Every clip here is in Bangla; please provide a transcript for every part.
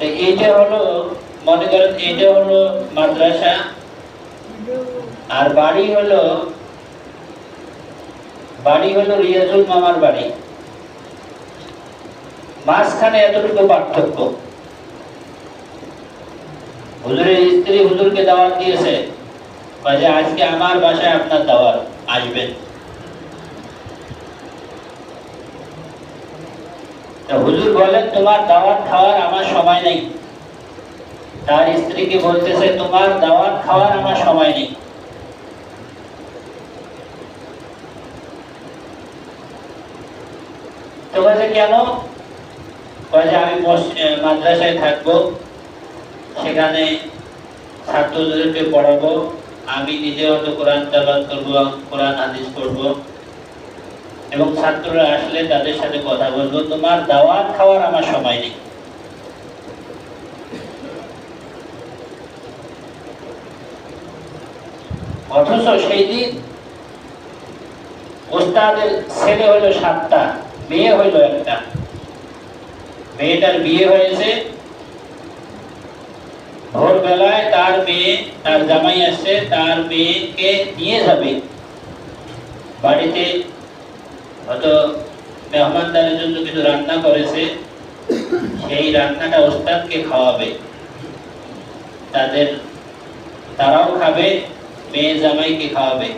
এইটা হলো, মনে করেন, এইটা হলো মাদ্রাসা। আর বাড়ি হলো বাড়ি হলো রিয়াজুল মামার বাড়ি। মাঝখানে এতটুকু পার্থক্য। হুজুরের স্ত্রী হুজুরকে দাওয়াত দিয়েছে আজকে আমার বাসায় আপনার দাওয়াত আসবেন হুজুর বলেন, তোমার দাওয়াত খাওয়ার আমার সময় নেই। তার স্ত্রীকে বলতেছে, তোমার দাওয়াত খাওয়ার আমার সময় নেই। তো বলছে কেন? যে, আমি মাদ্রাসায় থাকব, সেখানে ছাত্রদেরকে পড়াবো, আমি নিজে হয়তো কোরআন তালাত করব কোরআন হাদিস পড়ব। এবং ছাত্ররা আসলে তাদের সাথে কথা বলব। তোমার দাওয়াত খাওয়ার আমার সময় নেই। অথচ সেই দিন ওস্তাদের ছেলে হলো সাতটা, মেয়ে হইল একটা। মেয়েটার বিয়ে হয়েছে। ভোরবেলায় তার মেয়ে, তার জামাই আসছে, তার মেয়েকে নিয়ে যাবে। বাড়িতে হয়তো মেহমানদারের জন্য কিছু রান্না করেছে, সেই রান্নাটা ওস্তাদকে খাওয়াবে। তাদের, তারাও খাবে, মেয়ে জামাইকে খাওয়াবে।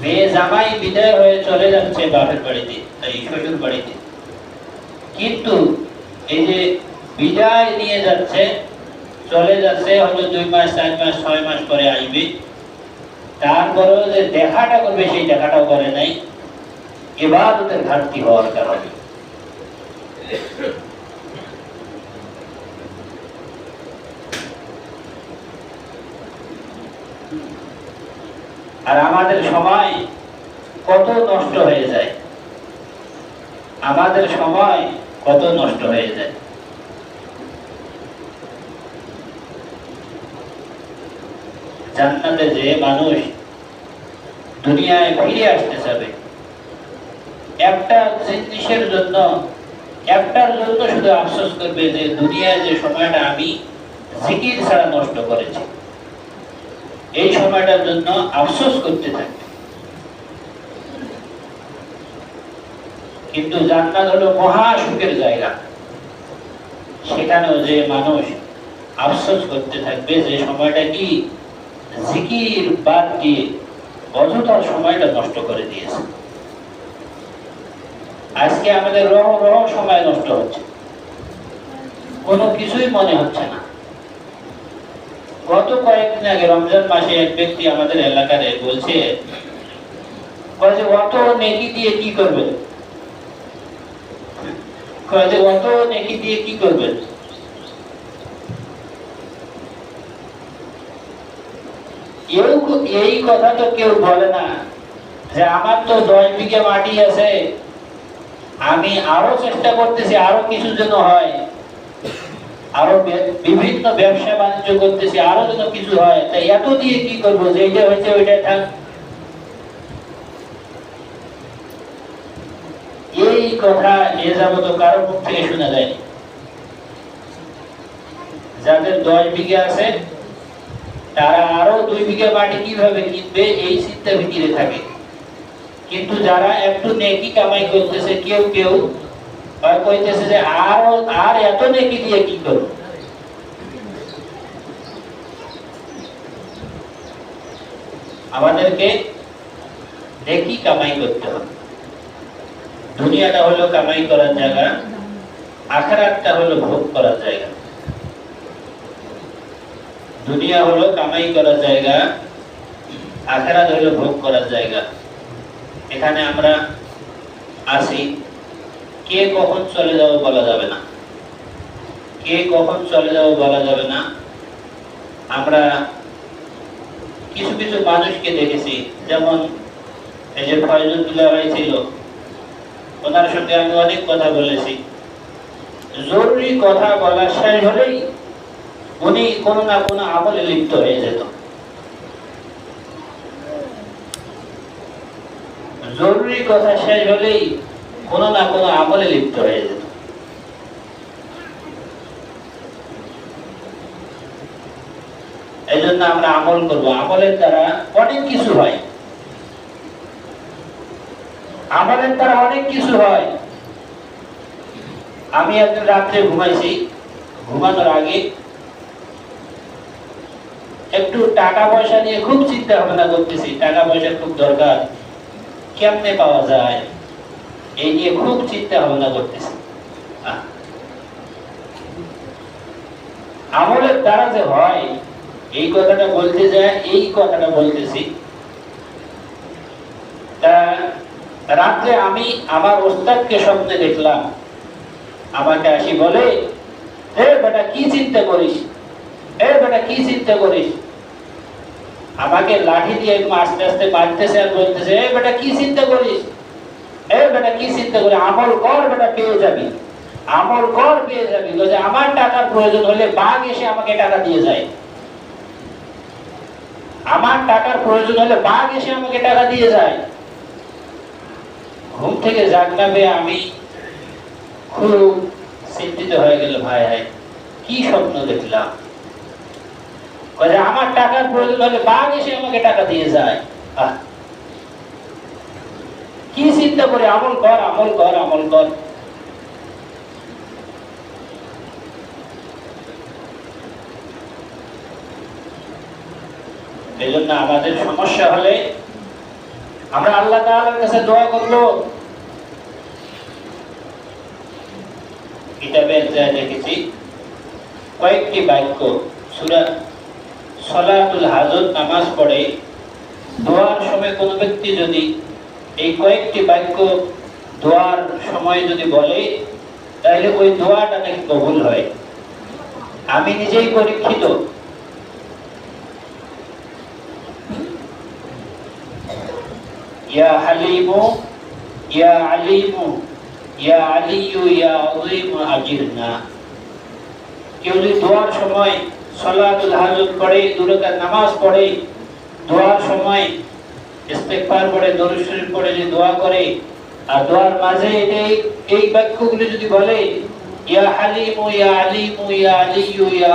মেয়ে জামাই বিদায় হয়ে চলে যাচ্ছে বাপের বাড়িতে শ্বশুর বাড়িতে। কিন্তু এই যে বিদায় নিয়ে যাচ্ছে, চলে যাচ্ছে হয়তো দুই মাস, চার মাস, ছয় মাস পরে আসবে। তারপরেও যে দেখাটা করবে, সেই দেখাটাও করে নাই। এবার ঘাটতি হওয়ার কারণে। আর আমাদের সময় কত নষ্ট হয়ে যায়? আমাদের সময় কত নষ্ট হয়ে যায়? জান্নাতে যে মানুষ দুনিয়ায় ফিরে আসতে চাবে একটা জিনিসের জন্য? একটার জন্য শুধু আফসোস করবে যে দুনিয়ায় যে সময়টা আমি জিকির ছাড়া নষ্ট করেছি, এই সময়টার জন্য আফসোস করতে থাকবে কিন্তু জান্নাত হলো মহা সুখের জায়গা। সেখানেও যে মানুষ আফসোস করতে থাকবে যে সময়টা কি? জিকির বাদ দিয়ে অযথা সময়টা নষ্ট করে দিয়েছে। আজকে আমাদের রহ রহ সময় নষ্ট হচ্ছে। কোনো কিছুই মনে হচ্ছে না। গত কয়েকদিন আগে রমজান মাসে এক ব্যক্তি আমাদের এলাকারে বলছে, কয় অত নেকি দিয়ে কি করবেন? অত নেকি দিয়ে কি করবেন? এই কথা তো কেউ বলে না যে, আমার তো দশ বিঘে মাটি আছে আমি আরও চেষ্টা করতেছি, আরও কিছু যেন হয়। আরও বিভিন্ন ব্যবসা বাণিজ্য করতেছি, আরও যেন কিছু হয়। তাই এত দিয়ে কি করব? যেটা হয়েছে ওইটা থাক। এই কথা এ যাবত কারও মুখ থেকে শোনা যায়নি। যাদের দশ বিঘে আছে, তারা আরও দুই বিঘা মাটি কীভাবে কিনবে, এই চিন্তা ভিতরে থাকে। কিন্তু যারা একটু নেকি কামাই করতেছে, কেউ কেউ হয় কইতেছে যে, আরও, আর এত নেকি দিয়ে কি করব? আমাদেরকে নেকি কামাই করতে হবে। দুনিয়াটা হলো কামাই করার জায়গা, আখেরাতটা হলো ভোগ করার জায়গা। দুনিয়া হলো কামাই করার জায়গা, আখেরাত হলো ভোগ করার জায়গা। এখানে আমরা আসি। কে কখন চলে যাব বলা যাবে না। কে কখন চলে যাব বলা যাবে না। আমরা কিছু কিছু মানুষকে দেখেছি, যেমন এই যে ফয়জুদ্দুল্লাহ ভাই ছিল, ওনার সঙ্গে আমি অনেক কথা বলেছি। জরুরি কথা বলার শেষ হলেই উনি কোনো না কোনো আমলে লিপ্ত হয়ে যেত। জরুরি কথা শেষ হলেই কোনো না কোনো আমলে লিপ্ত হয়ে যেত। এই জন্য আমরা আমল করব। আমলের দ্বারা অনেক কিছু হয়। আমলের দ্বারা অনেক কিছু হয়। আমি একদিন রাত্রে ঘুমাইছি। ঘুমানোর আগে একটু টাকা পয়সা নিয়ে খুব চিন্তা ভাবনা করতেছি। টাকা পয়সার খুব দরকার। কেমনে পাওয়া যায়? এই নিয়ে খুব চিন্তা ভাবনা করতেছি। আমলের দ্বারা যে হয়, এই কথাটা বলতে যায়, এই কথাটা বলতেছি। তা রাত্রে আমি আমার ওস্তাদকে স্বপ্নে দেখলাম। আমাকে আসি বলে, এ বেটা, কি চিন্তা করিস? এ বেটা, কি চিন্তা করিস? আমাকে লাঠি দিয়ে একদম আস্তে আস্তে মারতেছে আর বলতেছে এ বেটা কি চিন্তা করিস? এ বেটা কি চিন্তা করিস? আমল কর বেটা, পেয়ে যাবি। আমল কর, পেয়ে যাবি। বলছে আমার টাকার প্রয়োজন হলে বাঘ এসে আমাকে টাকা দিয়ে যায়। আমার টাকার প্রয়োজন হলে বাঘ এসে আমাকে টাকা দিয়ে যায়। ঘুম থেকে জাগনাবে আমি খুব চিন্তিত হয়ে গেল ভাই ভাই কি স্বপ্ন দেখলাম? বলে, আমার টাকার প্রয়োজন হলে বাঘ এসে আমাকে টাকা দিয়ে যায়। কি চিন্তা করে, আমল কর আমল কর আমল কর। এই জন্য আমাদের সমস্যা হলে আমরা আল্লাহ তাআলার কাছে দোয়া করব। কিতাবে যা দেখেছি, কয়েকটি বাক্য, সূরা সলাতুল হাজত নামাজ পড়ে, দোয়ার সময় কোনো ব্যক্তি যদি এই কয়েকটি বাক্য দোয়ার সময় যদি বলে, তাহলে ওই দোয়াটা নাকি কবুল হয়। আমি নিজেই পরীক্ষিত। ইয়া হালিমু, ইয়া আলিমু, ইয়া আলিয়ু, ইয়া আযীমু, আজিরনা। কেউ যদি দোয়ার সময় সলাতুল হাজত পড়ে নামাজ পড়ে, দোয়ার সময় পড়ে পড়ে যদি দোয়া করে, আর দোয়ার মাঝে এই যদি বলে, ইয়া হালিমু, ইয়া আলিমু, ইয়া ইয়া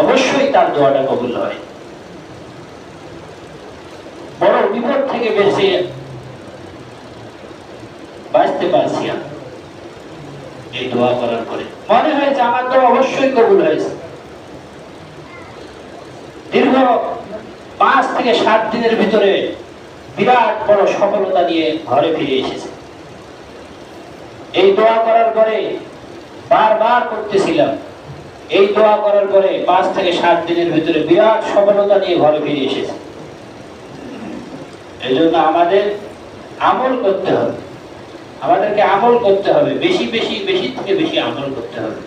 অবশ্যই তার দোয়াটা কবুল হয়। বড় বিপদ থেকে বেঁচে বাঁচতে পারছি আমি এই দোয়া করার পরে। মনে হয় যে আমার দোয়া অবশ্যই কবুল হয়েছে। দীর্ঘ পাঁচ থেকে সাত দিনের ভিতরে বিরাট বড় সফলতা নিয়ে ঘরে ফিরে এসেছে। এই দোয়া করার পরে বারবার করতেছিলাম। এই দোয়া করার পরে পাঁচ থেকে সাত দিনের ভিতরে বিরাট সফলতা নিয়ে ঘরে ফিরে এসেছে। এই জন্য আমাদের আমল করতে হবে। আমাদেরকে আমল করতে হবে, বেশি বেশি বেশি থেকে বেশি আমল করতে হবে।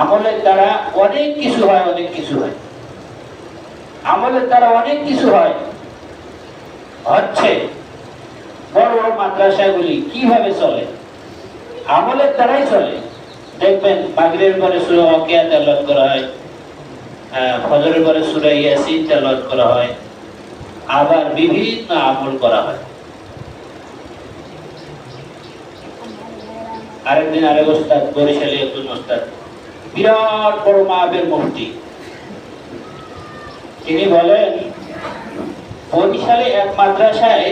আমলের দ্বারা অনেক কিছু হয়, অনেক কিছু হয়। আমলের দ্বারা অনেক কিছু হয়। হচ্ছে, বড় বড় মাদ্রাসাগুলি কীভাবে চলে? আমলের দ্বারাই চলে। দেখবেন মাগরের পরে সুরা ওয়াকিয়া তেলাওয়াত করা হয় ফজরের পরে সুরা ইয়াসিন তেলাওয়াত করা হয়, আবার বিভিন্ন আমল করা হয়। আরেকদিন আরেক ওস্তাদ, বরিশালী একজন ওস্তাদ। বিরাট বড় মাহবের মুফতি তিনি বলেন, বরিশালে এক মাদ্রাসায়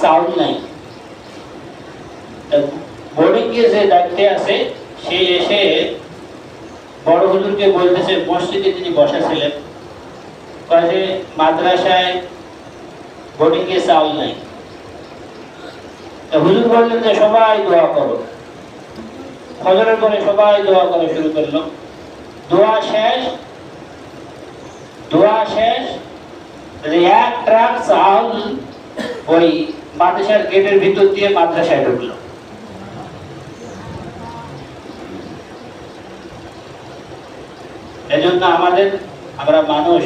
চাউল নাই। যে দায়িত্বে আছে, সে এসে বড় হুজুরকে বলতেছে, মসজিদে তিনি বসা ছিলেন মাদ্রাসায় বোর্ডিং এ চাউল নাই। হুজুর বললেন যে, সবাই দোয়া করো। ফজরের পরে সবাই দোয়া করা শুরু করল। দোয়া শেষ। দোয়া শেষ। এক ট্রাক চাউল ওই মাদ্রাসার গেটের ভিতর দিয়ে মাদ্রাসায় ঢুকলো। এজন্য আমাদের, আমরা মানুষ,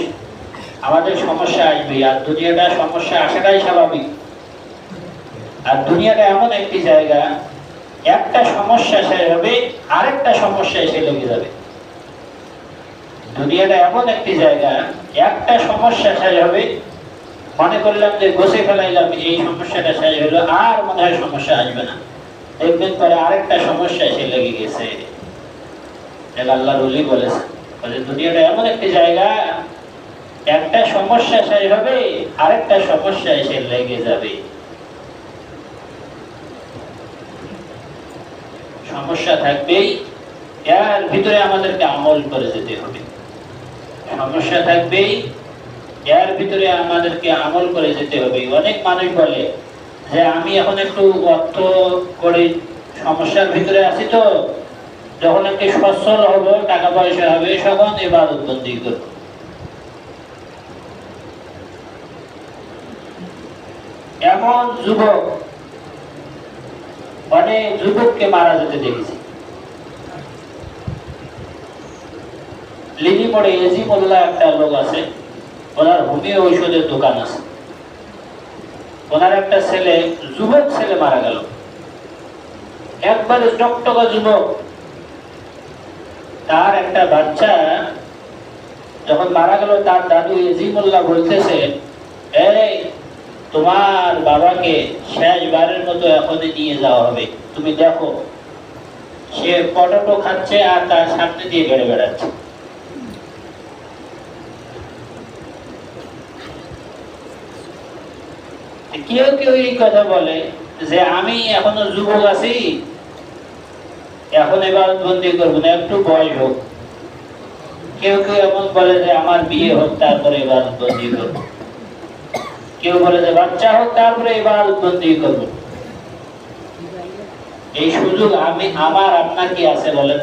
আমাদের সমস্যা আসবে আর দুনিয়াটা সমস্যা আসাটাই স্বাভাবিক। আর দুনিয়াটা এমন একটি জায়গা একটা সমস্যা শেষ হবে আরেকটা সমস্যা এসে লেগে যাবে। দুনিয়াটা এমন একটি জায়গা, একটা সমস্যা শেষ হবে মনে করলাম যে গোছে ফেলাইলাম, এই সমস্যাটা শেষ হলো আর মনে হয় সমস্যা আসবে না। দেখবেন পরে আরেকটা সমস্যা এসে লেগে গেছে। আল্লাহ রুলি বলেছে বলে দুনিয়াটা এমন একটি জায়গা, একটা সমস্যা শেষ হবে আরেকটা সমস্যা এসে লেগে যাবে। সমস্যা থাকবেই। এর ভিতরে আমাদেরকে আমল করে যেতে হবে। সমস্যা থাকবেই, এর ভিতরে আমাদেরকে আমল করে যেতে হবে। অনেক মানুষ বলে যে আমি এখন একটু অর্থ করে সমস্যার ভিতরে আছি তো। যখন একটি সচ্ছল হব, টাকা পয়সা হবে, তখন এবার বন্দি করব। এমন যুবক অনেক যুবককে মারা যেতে দেখেছি। লিলি পড়ে এজি মোল্লা একটা লোক আছে, ওনার হোমিও ঔষধের দোকান আছে। ওনার একটা ছেলে, যুবক ছেলে মারা গেল। একবারে টকটকা যুবক। তার একটা বাচ্চা যখন মারা গেল, তার দাদু এজি মোল্লা বলতেছে, এই তোমার বাবাকে শেষবারের মতো এখনই নিয়ে যাওয়া হবে। তুমি দেখো, সে পটাটো খাচ্ছে আর তার সামনে দিয়ে বেড়ে বেড়াচ্ছে। কেউ কেউ এই কথা বলে যে, আমি এখনও যুবক আছি, এখন এবার বন্দি করব না, একটু বয়স হোক। কেউ কেউ এমন বলে যে, আমার বিয়ে হোক, তারপরে এবার বন্দি করব। কেউ বলে যে বাচ্চা হোক, তারপরে এবার বন্দি করব। এই সুযোগ আমি, আমার, আপনার কি আছে বলেন?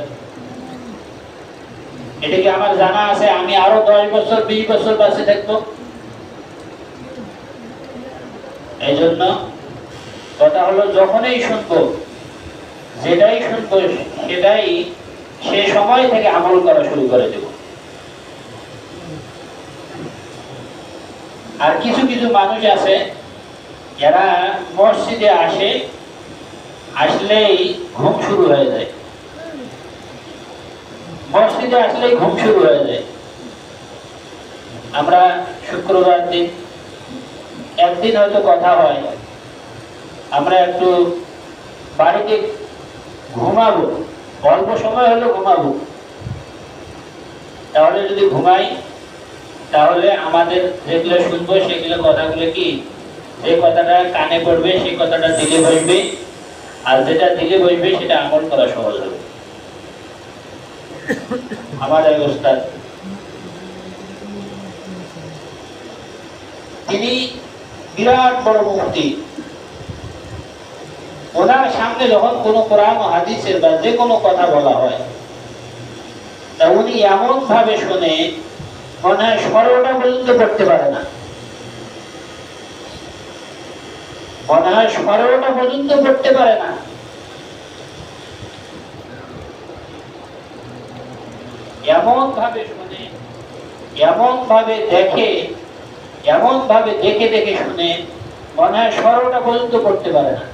এটা কি আমার জানা আছে? আমি আরও দশ বছর, বিশ বছর বাঁচে থাকব? এই জন্য কথা হলো, যখনই শুনব, যেটাই শুনব, সেটাই সে সময় থেকে আমল করা শুরু করে দেব। আর কিছু কিছু মানুষ আছে যারা মসজিদে আসে, আসলেই ঘুম শুরু হয়ে যায়। মসজিদে আসলেই ঘুম শুরু হয়ে যায়। আমরা শুক্রবার দিন, একদিন হয়তো কথা হয়, আমরা একটু বাড়িতে ঘুমাবো, অল্প সময় হলো ঘুমাবো। তাহলে যদি ঘুমাই তাহলে আমাদের যেগুলো শুনব সেগুলো কথাগুলো কি? যে কথাটা কানে পড়বে, সেই কথাটা দিলে বসবে। আর যেটা দিলে বসবে, সেটা আমল করা সহজ হবে। আমার এই অবস্থা তিনি বিরাট বড় মুক্তি ওনার সামনে যখন কোনো কোরআন হাদিসের বা যে কোনো কথা বলা হয়, তা উনি এমন ভাবে শুনে মনে হয় পর্যন্ত পড়তে পারে না। মনে হয় পর্যন্ত পড়তে পারে না। এমন ভাবে শুনে এমন ভাবে দেখে এমন ভাবে দেখে দেখে শুনে মনে হয় সরোটা পর্যন্ত পড়তে পারে না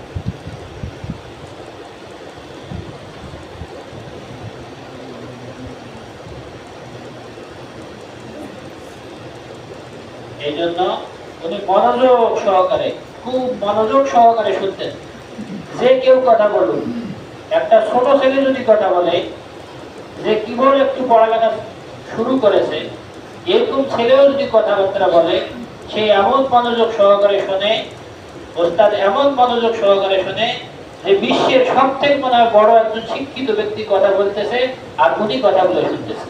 এই জন্য উনি মনোযোগ সহকারে, খুব মনোযোগ সহকারে শুনতেন। যে কেউ কথা বলুন একটা ছোট ছেলে যদি কথা বলে, যে কিবোর্ড একটু পড়ালেখা শুরু করেছে, এরকম ছেলেও যদি কথাবার্তা বলে, সে এমন মনোযোগ সহকারে শোনে, ওস্তাদ এমন মনোযোগ সহকারে শোনে যে বিশ্বের সব থেকে মনে হয় বড় একজন শিক্ষিত ব্যক্তি কথা বলতেছে আর উনি কথাগুলো শুনতেছে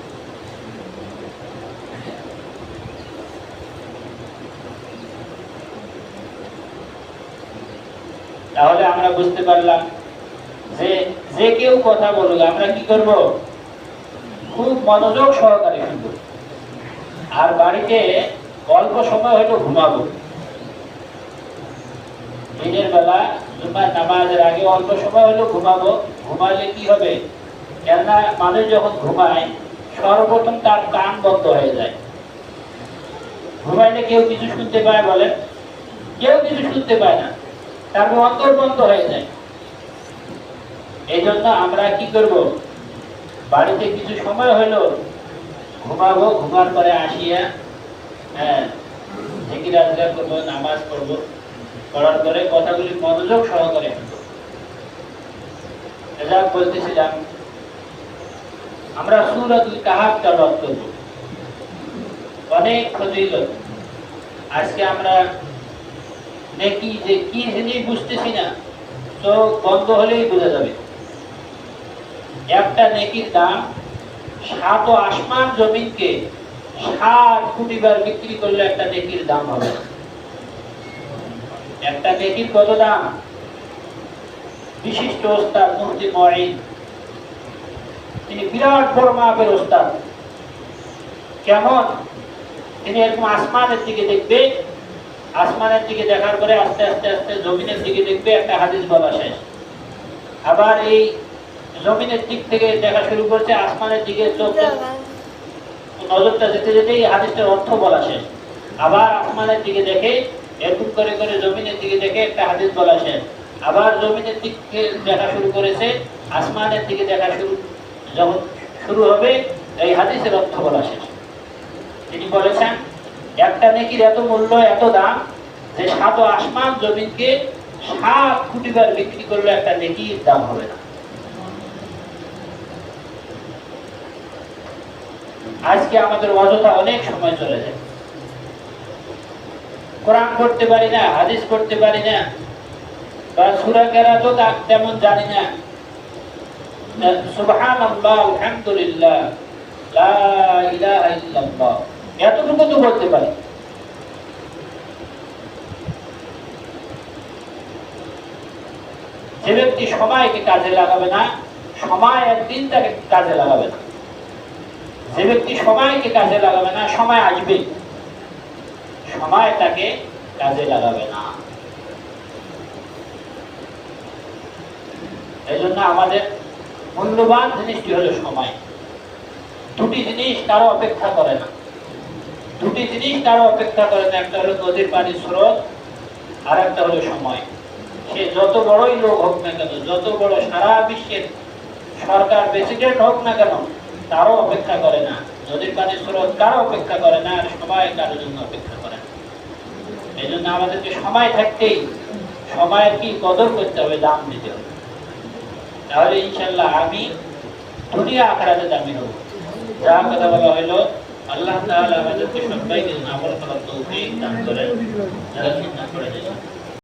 তাহলে আমরা বুঝতে পারলাম। যে যে কেউ কথা বলুক, আমরা কি করব? খুব মনোযোগ সহকারে শুনব। আর বাড়িতে অল্প সময় হয়তো ঘুমাবো। দিনের বেলা জুমার নামাজের আগে অল্প সময় হলো ঘুমাবো। ঘুমালে কি হবে? কেননা মানুষ যখন ঘুমায়, সর্বপ্রথম তার কান বন্ধ হয়ে যায়। ঘুমাইলে কেউ কিছু শুনতে পায় বলেন? কেউ কিছু শুনতে পায় না। তারপর অন্তর হয়ে যায়। এই জন্য আমরা কি করব? বাড়িতে কিছু সময় হলো ঘুমাবো, ঘুমার পরে আসিয়া হ্যাঁ ঢেকি রাজগার করব, নামাজ পড়ব। করার পরে কথাগুলি মনোযোগ সহকারে যা বলতেছিলাম, আমরা সুরাতুল কাহাফ তেলাওয়াত অনেক ফজিলত। আজকে আমরা নেকি যে কি জিনিস বুঝতেছি না, চোখ বন্ধ হলেই বোঝা যাবে। একটা নেকির দাম সাত আসমান জমিনকে ষাট কোটি বার বিক্রি করলে একটা নেকির দাম হবে। একটা নেকির কত দাম? বিশিষ্ট ওস্তাদ মুফতি মহিন তিনি বিরাট বড় মাপের ওস্তাদ। কেমন? তিনি এরকম আসমানের দিকে দেখবে আসমানের দিকে দেখার পরে আস্তে আস্তে আস্তে জমিনের দিকে দেখবে একটা হাদিস বলা শেষ। আবার এই জমিনের দিক থেকে দেখা শুরু করছে আসমানের দিকে নজরটা যেতে যেতে এই হাদিসটার অর্থ বলা শেষ। আবার আসমানের দিকে দেখে, এরকম করে করে জমিনের দিকে দেখে একটা হাদিস বলা শেষ। আবার জমিনের দিক থেকে দেখা শুরু করেছে, আসমানের দিকে দেখা শুরু যখন শুরু হবে, এই হাদিসের অর্থ বলা শেষ। তিনি বলেছেন একটা নেকির এত মূল্য, এত দাম যে সাত আসমান জমিনকে সাত কোটি বার বিক্রি করলে একটা নেকির দাম হবে না। আজকে আমাদের অযথা অনেক সময় চলে যায়। কোরআন পড়তে পারি না, হাদিস করতে পারি না, বা সূরা কেরাতও তা- তেমন জানি না। সুবহানাল্লাহ, আলহামদুলিল্লাহ, লা ইলাহা ইল্লাল্লাহ। এতটুকু তো বলতে পারি। যে ব্যক্তি সময়কে কাজে লাগাবে না, সময় একদিন তাকে কাজে লাগাবে না। যে ব্যক্তি সময়কে কাজে লাগাবে না, সময় আসবে। সময় তাকে কাজে লাগাবে না। এই জন্য আমাদের মূল্যবান জিনিসটি হলো সময়। দুটি জিনিস কারও অপেক্ষা করে না। দুটি জিনিস কারও অপেক্ষা করে না একটা হলো নদীর পানির স্রোত, আর একটা হলো সময়। সে যত বড়ই লোক হোক না কেন, যত বড় সারা বিশ্বের সরকার প্রেসিডেন্ট হোক না কেন, তারও অপেক্ষা করে না। নদীর পানির স্রোত কারও অপেক্ষা করে না, আর সময় কারোর জন্য অপেক্ষা করে না। এই জন্য আমাদেরকে সময় থাকতেই সময়ের কি কদর করতে হবে, দাম দিতে হবে। তাহলে ইনশাল্লাহ আমি দুনিয়া আখড়াতে দামি হব। যা কথা বলা হলো আল্লাহ তাআলা আমাদেরকে সবাইকে আমল করার তৌফিক দান করেন যারা চিন্তা করে